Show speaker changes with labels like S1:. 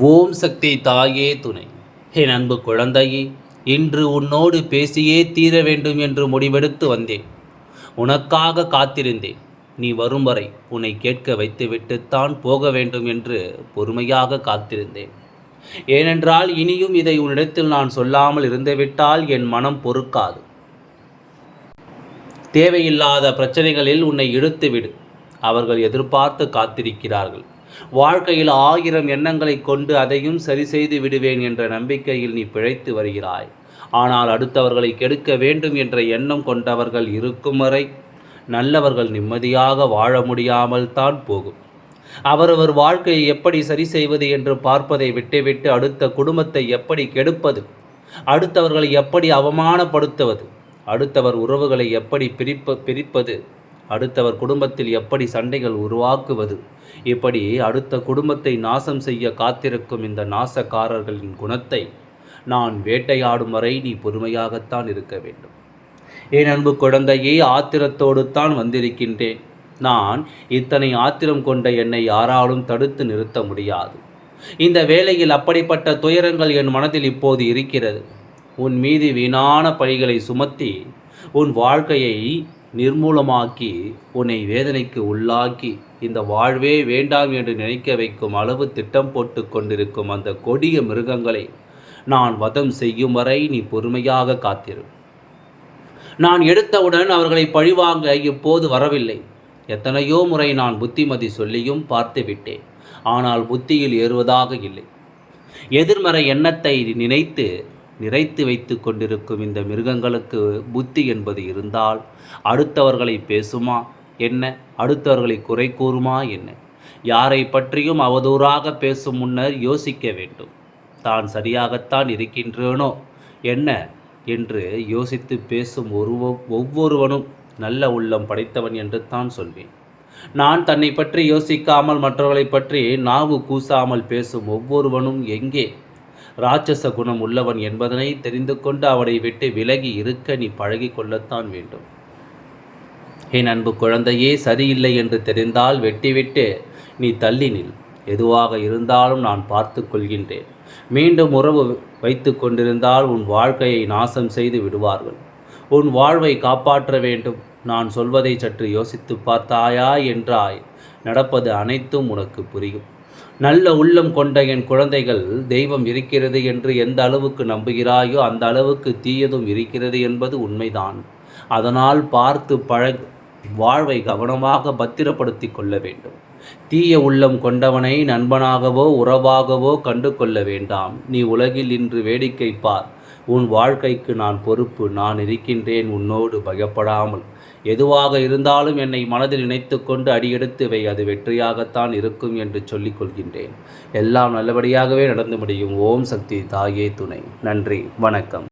S1: ஓம் சக்தி தாயே துணை. என் அன்பு குழந்தையே இன்று உன்னோடு பேசியே தீர வேண்டும் என்று முடிவெடுத்து வந்தேன். உனக்காக காத்திருந்தேன். நீ வரும் வரை உன்னை கேட்க வைத்துவிட்டுத்தான் போக வேண்டும் என்று பொறுமையாக காத்திருந்தேன். ஏனென்றால் இனியும் இதை உன்னிடத்தில் நான் சொல்லாமல் இருந்துவிட்டால் என் மனம் பொறுக்காது. தேவையில்லாத பிரச்சனைகளில் உன்னை இழுத்துவிடு. அவர்கள் எதிர்பார்த்து காத்திருக்கிறார்கள். வாழ்க்கையில் ஆயிரம் எண்ணங்களை கொண்டு அதையும் சரி செய்து விடுவேன் என்ற நம்பிக்கையில் நீ பிழைத்து வருகிறாய். ஆனால் அடுத்தவர்களை கெடுக்க வேண்டும் என்ற எண்ணம் கொண்டவர்கள் இருக்கும் வரை நல்லவர்கள் நிம்மதியாக வாழ முடியாமல் தான் போகும். அவரவர் வாழ்க்கையை எப்படி சரி செய்வது என்று பார்ப்பதை விட்டுவிட்டு அடுத்த குடும்பத்தை எப்படி கெடுப்பது? அடுத்தவர்களை எப்படி அவமானப்படுத்துவது? அடுத்தவர் உறவுகளை எப்படி பிரிப்ப பிரிப்பது? அடுத்தவர் குடும்பத்தில் எப்படி சண்டைகள் உருவாக்குவது? இப்படி அடுத்த குடும்பத்தை நாசம் செய்ய காத்திருக்கும் இந்த நாசக்காரர்களின் குணத்தை நான் வேட்டையாடும் வரை நீ பொறுமையாகத்தான் இருக்க வேண்டும். என் அன்பு குழந்தையே ஆத்திரத்தோடு தான் வந்திருக்கின்றேன். நான் இத்தனை ஆத்திரம் கொண்ட என்னை யாராலும் தடுத்து நிறுத்த முடியாது. இந்த வேளையில் அப்படிப்பட்ட துயரங்கள் என் மனதில் இப்போது இருக்கிறது. உன் மீது வீணான பழிகளை சுமத்தி உன் வாழ்க்கையை நிர்மூலமாக்கி உன்னை வேதனைக்கு உள்ளாக்கி இந்த வாழ்வே வேண்டாம் என்று நினைக்க வைக்கும் அளவு திட்டம் போட்டு கொண்டிருக்கும் அந்த கொடிய மிருகங்களை நான் வதம் செய்யும் வரை நீ பொறுமையாக காத்திரு. நான் எடுத்தவுடன் அவர்களை பழிவாங்க இப்போது வரவில்லை. எத்தனையோ முறை நான் புத்திமதி சொல்லியும் பார்த்து விட்டேன். ஆனால் புத்தியில் ஏறுவதாக இல்லை. எதிர்மறை எண்ணத்தை நினைத்து நிறைத்து வைத்து கொண்டிருக்கும் இந்த மிருகங்களுக்கு புத்தி என்பது இருந்தால் அடுத்தவர்களை பேசுமா? என்ன? அடுத்தவர்களை குறை கூறுமா? என்ன? யாரை பற்றியும் அவதூறாக பேசும் முன்னர் யோசிக்க வேண்டும். தான் சரியாகத்தான் இருக்கின்றேனோ? என்ன? என்று யோசித்து பேசும் ஒரு ஒவ்வொருவனும் நல்ல உள்ளம் படைத்தவன் என்று தான் சொல்வேன். நான் தன்னை பற்றி யோசிக்காமல் மற்றவர்களை பற்றி நாவு கூசாமல் பேசும் ஒவ்வொருவனும் எங்கே ராட்சச குணம் உள்ளவன் என்பதனை தெரிந்து கொண்டு அவனை விட்டு விலகி இருக்க நீ பழகி கொள்ளத்தான் வேண்டும். என் அன்பு குழந்தையே சரியில்லை என்று தெரிந்தால் வெட்டிவிட்டு நீ தள்ளி நில். எதுவாக இருந்தாலும் நான் பார்த்து கொள்கின்றேன். மீண்டும் உறவு வைத்து கொண்டிருந்தால் உன் வாழ்க்கையை நாசம் செய்து விடுவார்கள். உன் வாழ்வை காப்பாற்ற வேண்டும். நான் சொல்வதை சற்று யோசித்து பார்த்தாயா? என்றாய். நடப்பது அனைத்தும் உனக்கு புரியும். நல்ல உள்ளம் கொண்ட என் குழந்தைகள் தெய்வம் இருக்கிறது என்று எந்த அளவுக்கு நம்புகிறாயோ அந்த அளவுக்கு தீயதும் இருக்கிறது என்பது உண்மைதான். அதனால் பார்த்து பழ வாழ்வை கவனமாக பத்திரப்படுத்தி கொள்ள வேண்டும். தீய உள்ளம் கொண்டவனை நண்பனாகவோ உறவாகவோ கண்டு கொள்ள வேண்டாம். நீ உலகில் இன்று வேடிக்கை பார். உன் வாழ்க்கைக்கு நான் பொறுப்பு. நான் இருக்கின்றேன் உன்னோடு பயப்படாமல். எதுவாக இருந்தாலும் என்னை மனதில் நினைத்து கொண்டு அடியெடுத்து அது வெற்றியாகத்தான் இருக்கும் என்று சொல்லிக் கொள்கின்றேன். எல்லாம் நல்லபடியாகவே நடந்து முடியும். ஓம் சக்தி தாயே துணை. நன்றி. வணக்கம்.